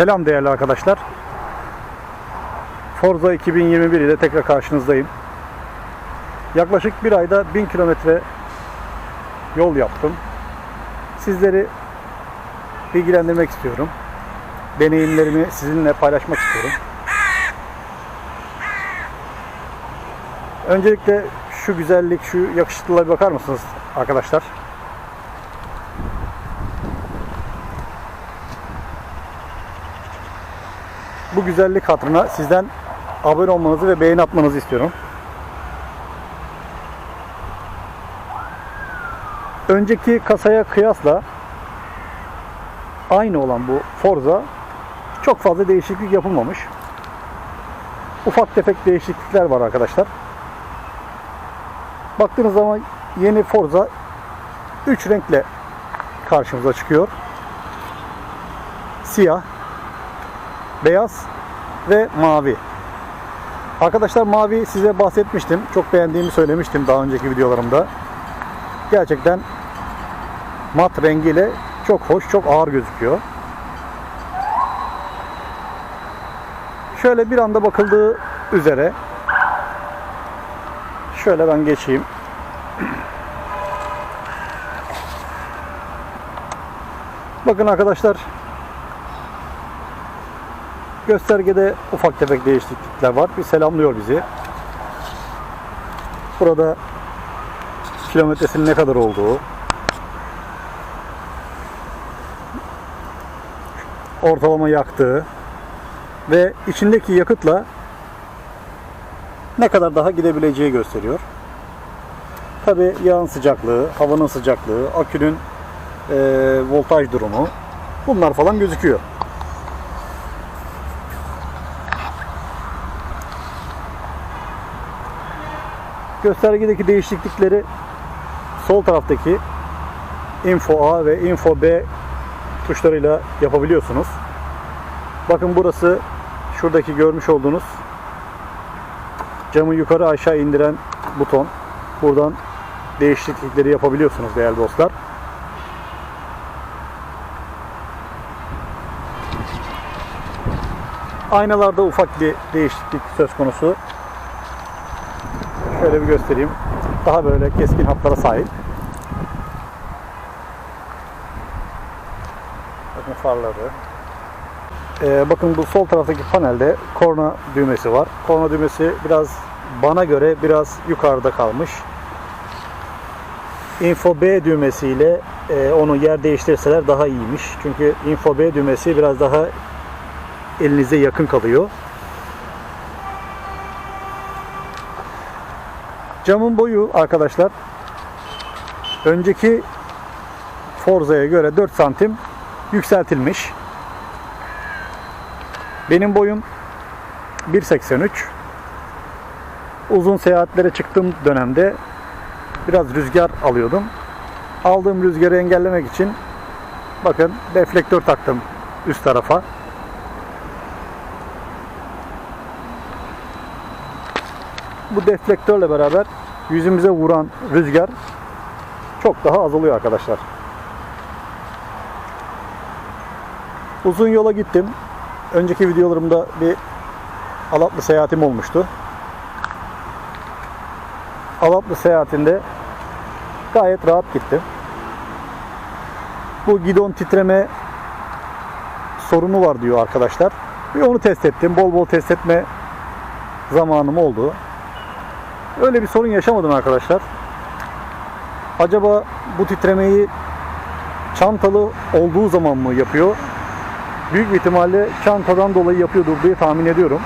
Selam değerli arkadaşlar. Forza 2021 ile tekrar karşınızdayım. Yaklaşık bir ayda 1000 kilometre yol yaptım. Sizleri bilgilendirmek istiyorum. Deneyimlerimi sizinle paylaşmak istiyorum. Öncelikle şu güzellik, şu yakışıklılığa bakar mısınız arkadaşlar? Bu güzellik hatırına sizden abone olmanızı ve beğeni atmanızı istiyorum. Önceki kasaya kıyasla aynı olan bu Forza çok fazla değişiklik yapılmamış. Ufak tefek değişiklikler var arkadaşlar. Baktığınız zaman yeni Forza 3 renkle karşımıza çıkıyor. Siyah, beyaz ve mavi. Arkadaşlar mavi size bahsetmiştim. Çok beğendiğimi söylemiştim daha önceki videolarımda. Gerçekten mat rengiyle çok hoş, çok ağır gözüküyor. Şöyle bir anda bakıldığı üzere şöyle ben geçeyim. Bakın arkadaşlar Göstergede ufak tefek değişiklikler var. Bir selamlıyor bizi. Burada kilometresinin ne kadar olduğu, ortalama yaktığı ve içindeki yakıtla ne kadar daha gidebileceği gösteriyor. Tabi yağın sıcaklığı, havanın sıcaklığı, akünün e, voltaj durumu bunlar falan gözüküyor. Göstergedeki değişiklikleri sol taraftaki Info A ve Info B tuşlarıyla yapabiliyorsunuz. Bakın burası şuradaki görmüş olduğunuz camı yukarı aşağı indiren buton. Buradan değişiklikleri yapabiliyorsunuz değerli dostlar. Aynalarda ufak bir değişiklik söz konusu. Şöyle bir göstereyim. Daha böyle keskin hatlara sahip. Bakın farları. Ee, bakın bu sol taraftaki panelde korna düğmesi var. Korna düğmesi biraz bana göre biraz yukarıda kalmış. Info B düğmesiyle e, onu yer değiştirseler daha iyiymiş. Çünkü Info B düğmesi biraz daha elinize yakın kalıyor. Camın boyu arkadaşlar önceki Forza'ya göre 4 santim yükseltilmiş. Benim boyum 1.83. Uzun seyahatlere çıktığım dönemde biraz rüzgar alıyordum. Aldığım rüzgarı engellemek için bakın deflektör taktım üst tarafa. Bu deflektörle beraber yüzümüze vuran rüzgar çok daha azalıyor arkadaşlar. Uzun yola gittim. Önceki videolarımda bir Alatlı seyahatim olmuştu. Alatlı seyahatinde gayet rahat gittim. Bu gidon titreme sorunu var diyor arkadaşlar. Bir onu test ettim. Bol bol test etme zamanım oldu. Öyle bir sorun yaşamadım arkadaşlar. Acaba bu titremeyi çantalı olduğu zaman mı yapıyor? Büyük bir ihtimalle çantadan dolayı yapıyordur diye tahmin ediyorum.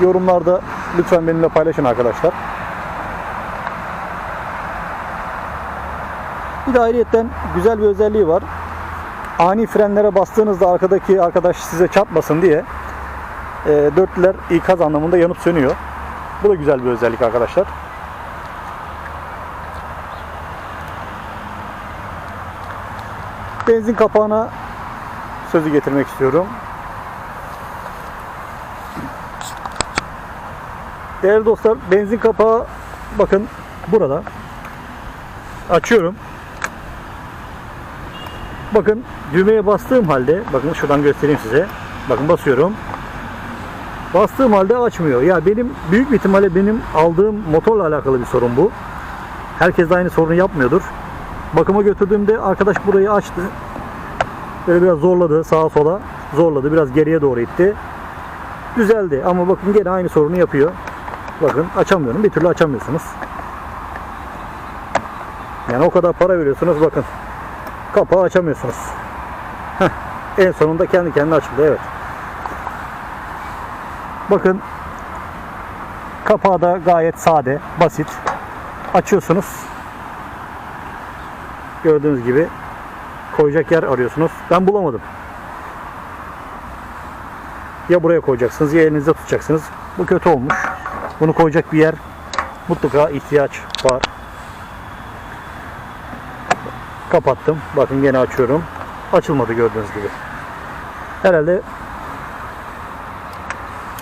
Yorumlarda lütfen benimle paylaşın arkadaşlar. Bir de ayrıyetten güzel bir özelliği var. Ani frenlere bastığınızda arkadaki arkadaş size çarpmasın diye e, dörtlüler ikaz anlamında yanıp sönüyor. Bu da güzel bir özellik arkadaşlar. Benzin kapağına sözü getirmek istiyorum. Değerli dostlar benzin kapağı bakın burada. Açıyorum. Bakın düğmeye bastığım halde bakın şuradan göstereyim size. Bakın basıyorum. Bastığım halde açmıyor. Ya benim büyük bir ihtimalle benim aldığım motorla alakalı bir sorun bu. Herkes de aynı sorunu yapmıyordur. Bakıma götürdüğümde arkadaş burayı açtı. Böyle biraz zorladı sağa sola. Zorladı. Biraz geriye doğru itti. Düzeldi ama bakın gene aynı sorunu yapıyor. Bakın açamıyorum. Bir türlü açamıyorsunuz. Yani o kadar para veriyorsunuz bakın. Kapağı açamıyorsunuz. Heh, en sonunda kendi kendine açıldı evet. Bakın kapağı da gayet sade, basit. Açıyorsunuz. Gördüğünüz gibi koyacak yer arıyorsunuz. Ben bulamadım. Ya buraya koyacaksınız ya elinizde tutacaksınız. Bu kötü olmuş. Bunu koyacak bir yer mutlaka ihtiyaç var. Kapattım. Bakın gene açıyorum. Açılmadı gördüğünüz gibi. Herhalde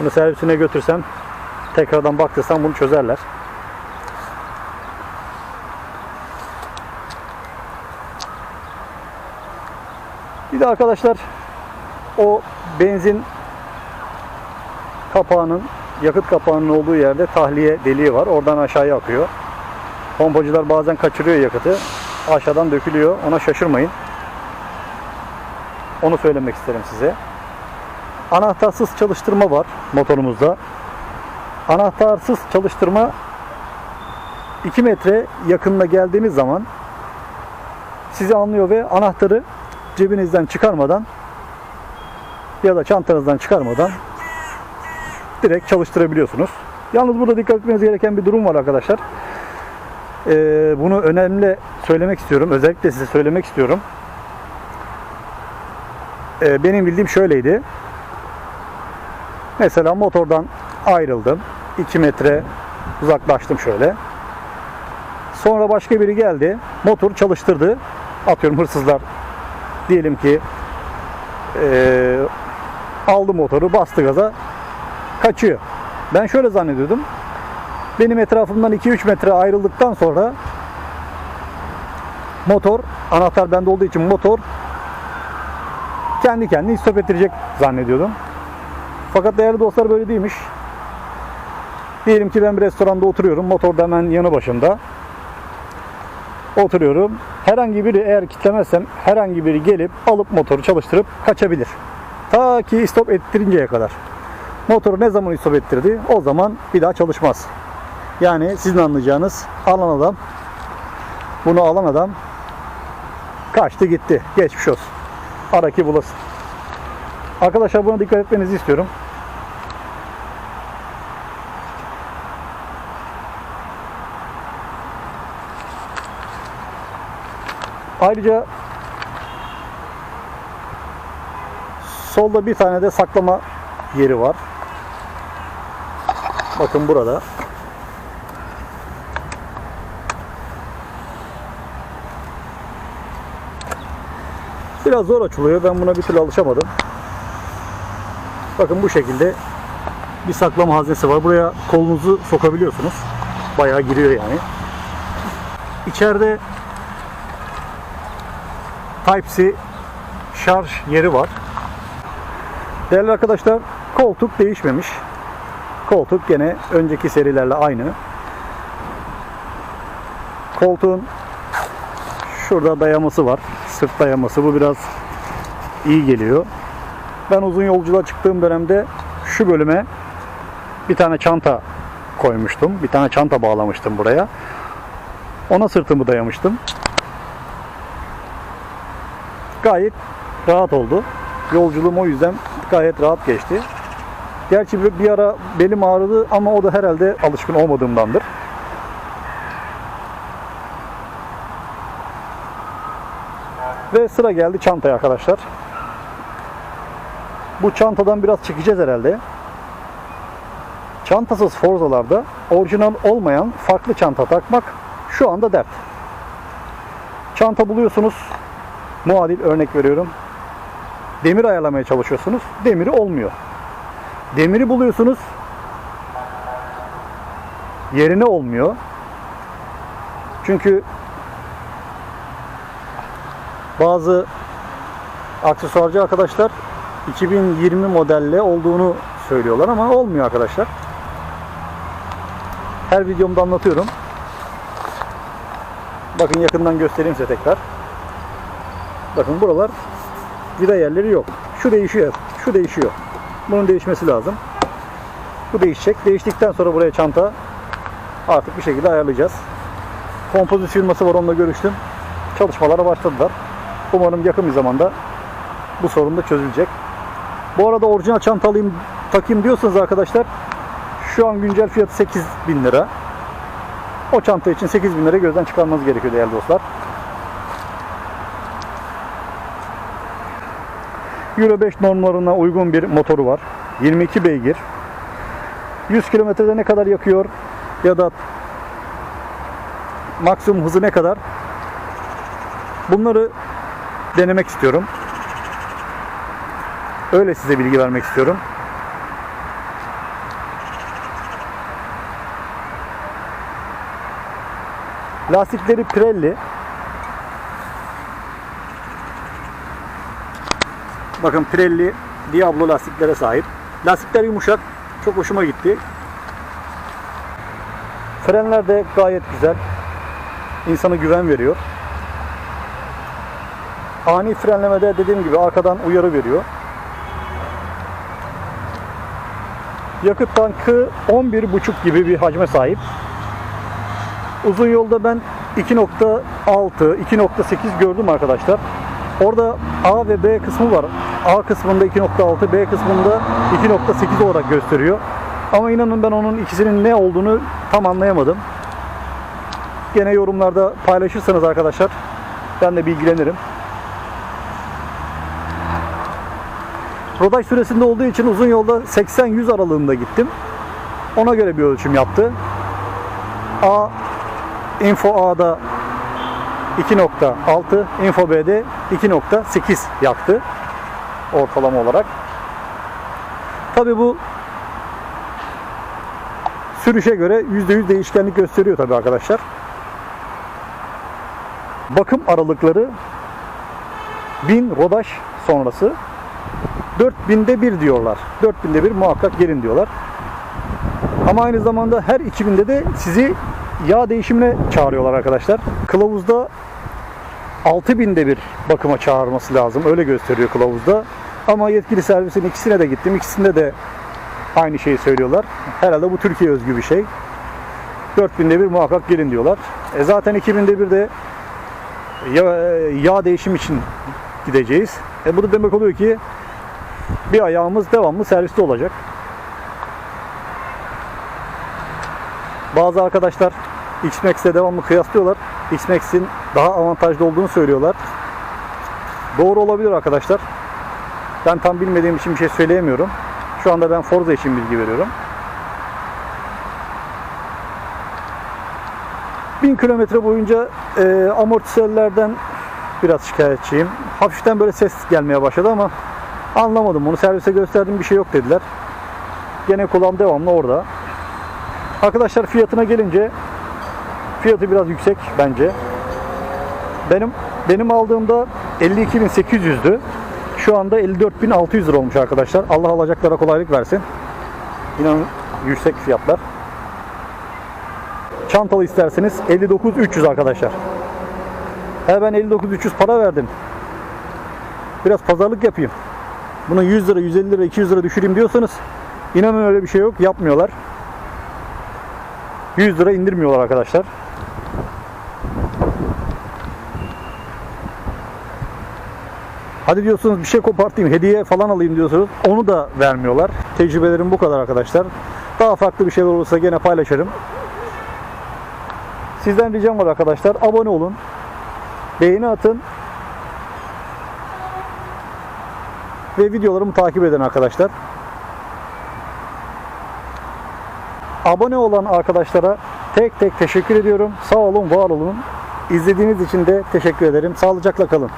bunu servisine götürsem tekrardan baktırsam bunu çözerler. Bir de arkadaşlar o benzin kapağının yakıt kapağının olduğu yerde tahliye deliği var. Oradan aşağıya akıyor. Pompacılar bazen kaçırıyor yakıtı. Aşağıdan dökülüyor. Ona şaşırmayın. Onu söylemek isterim size. Anahtarsız çalıştırma var motorumuzda. Anahtarsız çalıştırma 2 metre yakınına geldiğiniz zaman sizi anlıyor ve anahtarı cebinizden çıkarmadan ya da çantanızdan çıkarmadan direkt çalıştırabiliyorsunuz. Yalnız burada dikkat etmeniz gereken bir durum var arkadaşlar. Ee, bunu önemli söylemek istiyorum. Özellikle size söylemek istiyorum. Ee, benim bildiğim şöyleydi. Mesela motordan ayrıldım. 2 metre uzaklaştım şöyle. Sonra başka biri geldi. Motor çalıştırdı. Atıyorum hırsızlar diyelim ki eee, aldı motoru bastı gaza kaçıyor. Ben şöyle zannediyordum. Benim etrafımdan 2-3 metre ayrıldıktan sonra motor anahtar bende olduğu için motor kendi kendini stop ettirecek zannediyordum. Fakat değerli dostlar böyle değilmiş. Diyelim ki ben bir restoranda oturuyorum. Motor da hemen yanı başımda. Oturuyorum. Herhangi biri eğer kitlemezsem herhangi biri gelip alıp motoru çalıştırıp kaçabilir. Ta ki stop ettirinceye kadar. Motoru ne zaman stop ettirdi? O zaman bir daha çalışmaz. Yani sizin anlayacağınız alan adam bunu alan adam kaçtı gitti. Geçmiş olsun. Araki bulasın. Arkadaşlar buna dikkat etmenizi istiyorum. Ayrıca solda bir tane de saklama yeri var. Bakın burada. Biraz zor açılıyor. Ben buna bir türlü alışamadım. Bakın bu şekilde bir saklama haznesi var. Buraya kolunuzu sokabiliyorsunuz. Bayağı giriyor yani. İçeride Type-C şarj yeri var. Değerli arkadaşlar koltuk değişmemiş. Koltuk gene önceki serilerle aynı. Koltuğun şurada dayaması var. Sırt dayaması. Bu biraz iyi geliyor. Ben uzun yolculuğa çıktığım dönemde şu bölüme bir tane çanta koymuştum. Bir tane çanta bağlamıştım buraya. Ona sırtımı dayamıştım. Gayet rahat oldu. Yolculuğum o yüzden gayet rahat geçti. Gerçi bir- ara belim ağrıdı ama o da herhalde alışkın olmadığımdandır. Ve sıra geldi çantaya arkadaşlar. Bu çantadan biraz çekeceğiz herhalde. Çantasız Forza'larda orijinal olmayan farklı çanta takmak şu anda dert. Çanta buluyorsunuz. Muadil örnek veriyorum. Demir ayarlamaya çalışıyorsunuz. Demiri olmuyor. Demiri buluyorsunuz. Yerine olmuyor. Çünkü bazı aksesuarcı arkadaşlar 2020 modelle olduğunu söylüyorlar ama olmuyor arkadaşlar. Her videomda anlatıyorum. Bakın yakından göstereyim size tekrar. Bakın buralar vida yerleri yok. Şu değişiyor. Şu değişiyor. Bunun değişmesi lazım. Bu değişecek. Değiştikten sonra buraya çanta artık bir şekilde ayarlayacağız. Kompozit firması var onunla görüştüm. Çalışmalara başladılar. Umarım yakın bir zamanda bu sorun da çözülecek. Bu arada orijinal çanta alayım takayım diyorsanız arkadaşlar şu an güncel fiyatı 8 bin lira. O çanta için 8 bin lira gözden çıkarmanız gerekiyor değerli dostlar. Euro 5 normlarına uygun bir motoru var. 22 beygir. 100 kilometrede ne kadar yakıyor ya da maksimum hızı ne kadar bunları denemek istiyorum. Öyle size bilgi vermek istiyorum. Lastikleri Pirelli. Bakın Pirelli Diablo lastiklere sahip. Lastikler yumuşak. Çok hoşuma gitti. Frenler de gayet güzel. İnsana güven veriyor. Ani frenlemede dediğim gibi arkadan uyarı veriyor. Yakıt tankı 11.5 gibi bir hacme sahip. Uzun yolda ben 2.6, 2.8 gördüm arkadaşlar. Orada A ve B kısmı var. A kısmında 2.6, B kısmında 2.8 olarak gösteriyor. Ama inanın ben onun ikisinin ne olduğunu tam anlayamadım. Gene yorumlarda paylaşırsanız arkadaşlar ben de bilgilenirim. Rodaj süresinde olduğu için uzun yolda 80-100 aralığında gittim. Ona göre bir ölçüm yaptı. A Info A'da 2.6, Info B'de 2.8 yaktı ortalama olarak. Tabi bu sürüşe göre %100 değişkenlik gösteriyor tabi arkadaşlar. Bakım aralıkları 1000 rodaj sonrası 4000'de bir diyorlar. 4000'de bir muhakkak gelin diyorlar. Ama aynı zamanda her 2000'de de sizi yağ değişimine çağırıyorlar arkadaşlar. Kılavuzda 6000'de bir bakıma çağırması lazım. Öyle gösteriyor kılavuzda. Ama yetkili servisin ikisine de gittim. İkisinde de aynı şeyi söylüyorlar. Herhalde bu Türkiye özgü bir şey. 4000'de bir muhakkak gelin diyorlar. E zaten 2000'de bir de yağ, yağ değişim için gideceğiz. E bu da demek oluyor ki bir ayağımız devamlı serviste olacak. Bazı arkadaşlar X-Max'le devamlı kıyaslıyorlar. X-Max'in daha avantajlı olduğunu söylüyorlar. Doğru olabilir arkadaşlar. Ben tam bilmediğim için bir şey söyleyemiyorum. Şu anda ben Forza için bilgi veriyorum. 1000 kilometre boyunca e, amortisörlerden biraz şikayetçiyim. Hafiften böyle ses gelmeye başladı ama anlamadım. Bunu servise gösterdim bir şey yok dediler. Gene kulağım devamlı orada. Arkadaşlar fiyatına gelince fiyatı biraz yüksek bence. Benim benim aldığımda 52.800'dü. Şu anda 54.600 lira olmuş arkadaşlar. Allah alacaklara kolaylık versin. İnanın yüksek fiyatlar. Çantalı isterseniz 59.300 arkadaşlar. He ben 59.300 para verdim. Biraz pazarlık yapayım. Bunu 100 lira, 150 lira, 200 lira düşüreyim diyorsanız inanın öyle bir şey yok. Yapmıyorlar. 100 lira indirmiyorlar arkadaşlar. Hadi diyorsunuz bir şey kopartayım, hediye falan alayım diyorsunuz. Onu da vermiyorlar. Tecrübelerim bu kadar arkadaşlar. Daha farklı bir şeyler olursa gene paylaşırım. Sizden ricam var arkadaşlar. Abone olun. Beğeni atın. Ve videolarımı takip edin arkadaşlar. Abone olan arkadaşlara tek tek teşekkür ediyorum. Sağ olun, var olun. İzlediğiniz için de teşekkür ederim. Sağlıcakla kalın.